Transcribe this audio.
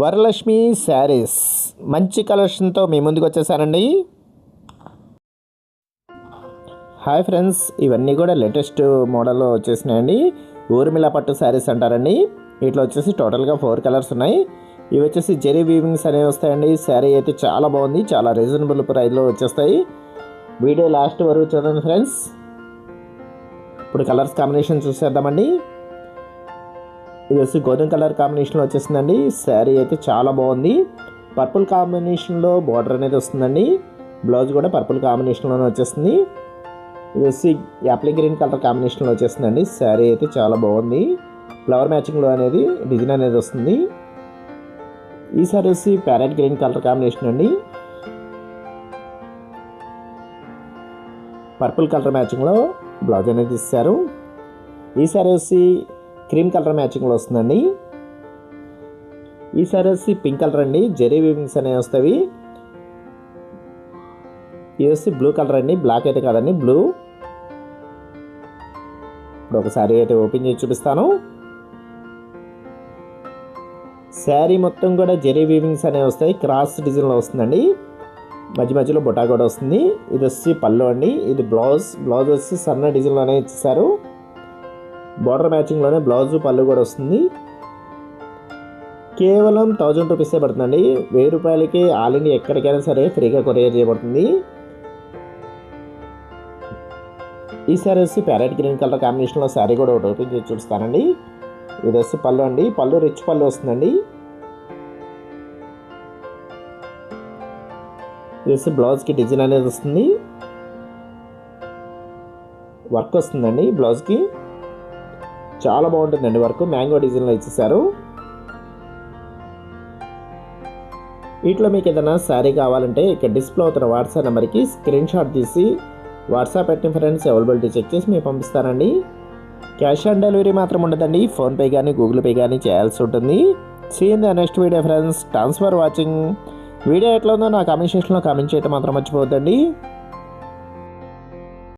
వరలక్ష్మి శారీస్. మంచి కలెక్షన్తో మీ ముందుకు వచ్చేసానండి. హాయ్ ఫ్రెండ్స్ ఇవన్నీ కూడా లేటెస్ట్ మోడల్లో వచ్చేసినాయండి. ఊర్మిళ పట్టు శారీస్ అంటారండి. వీటిలో వచ్చేసి టోటల్గా ఫోర్ కలర్స్ ఉన్నాయి. ఇవి వచ్చేసి జెరీ వీవింగ్స్ అనేవి వస్తాయండి. శారీ అయితే చాలా బాగుంది. చాలా రీజనబుల్ ప్రైస్లో వచ్చేస్తాయి. వీడియో లాస్ట్ వరకు చూడండి ఫ్రెండ్స్. ఇప్పుడు కలర్స్ కాంబినేషన్ చూసేద్దామండి. ఇది వచ్చి గోధుమ కలర్ కాంబినేషన్లో వచ్చేసిందండి. శారీ అయితే చాలా బాగుంది. పర్పుల్ కాంబినేషన్లో బార్డర్ అనేది వస్తుందండి. బ్లౌజ్ కూడా పర్పుల్ కాంబినేషన్లోనే వచ్చేస్తుంది. ఇది వచ్చి యాప్లీ గ్రీన్ కలర్ కాంబినేషన్లో వచ్చేస్తుందండి. శారీ అయితే చాలా బాగుంది. ఫ్లవర్ మ్యాచింగ్లో అనేది డిజైన్ అనేది వస్తుంది. ఈ శారీ వచ్చి ప్యారెట్ గ్రీన్ కలర్ కాంబినేషన్ అండి. పర్పుల్ కలర్ మ్యాచింగ్లో బ్లౌజ్ అనేది ఇస్తారు ఈ శారీ వచ్చి క్రీమ్ కలర్ మ్యాచింగ్లో వస్తుందండి. ఈ సారీ వచ్చి పింక్ కలర్ అండి. జెరీ వీవింగ్స్ అనేవి వస్తాయి. ఇది వచ్చి బ్లూ కలర్ అండి. బ్లాక్ అయితే కాదండి. బ్లూ. ఇప్పుడు ఒకసారి అయితే ఓపెన్ చేసి చూపిస్తాను. శారీ మొత్తం కూడా జెరీ వీవింగ్స్ అనేవి వస్తాయి. క్రాస్ డిజైన్లో వస్తుందండి. మధ్య మధ్యలో బొటా కూడా వస్తుంది. ఇది వచ్చి పళ్ళు అండి. ఇది బ్లౌజ్. బ్లౌజ్ వచ్చి సన్న డిజైన్లోనే ఇచ్చేసారు బార్డర్ మ్యాచింగ్లోనే బ్లౌజ్ పళ్ళు కూడా వస్తుంది. కేవలం థౌజండ్ రూపీసే పడుతుందండి. వెయ్యి రూపాయలకి ఆల్ ఇండియా ఎక్కడికైనా సరే ఫ్రీగా కొరియర్ చేయబడుతుంది. ఈ సారీ వచ్చి ప్యారెట్ గ్రీన్ కలర్ కాంబినేషన్లో శారీ కూడా ఒకటి ఓపెన్ చేసి చూపిస్తానండి. ఇది వచ్చి పళ్ళు అండి. పళ్ళు రిచ్ పళ్ళు వస్తుందండి. ఇది వచ్చి బ్లౌజ్కి డిజైన్ అనేది వస్తుంది. వర్క్ వస్తుందండి బ్లౌజ్కి చాలా బాగుంటుందండి వర్క్. మ్యాంగో డిజైన్లో ఇచ్చేసారు. వీటిలో మీకు ఏదైనా శారీ కావాలంటే ఇక్కడ డిస్ప్లే అవుతున్న వాట్సాప్ నెంబర్కి స్క్రీన్ షాట్ తీసి వాట్సాప్ పెట్టిన ఫ్రెండ్స్ అవైలబిలిటీ చెక్ చేసి మీకు పంపిస్తానండి. క్యాష్ ఆన్ డెలివరీ మాత్రం ఉండదండి. ఫోన్పే కానీ గూగుల్ పే కానీ చేయాల్సి ఉంటుంది. See in the next video friends thanks for watching video ఎట్లా ఉందో నా కామెంట్ సెక్షన్లో కామెంట్ చేయడం మాత్రం మర్చిపోవద్దండి.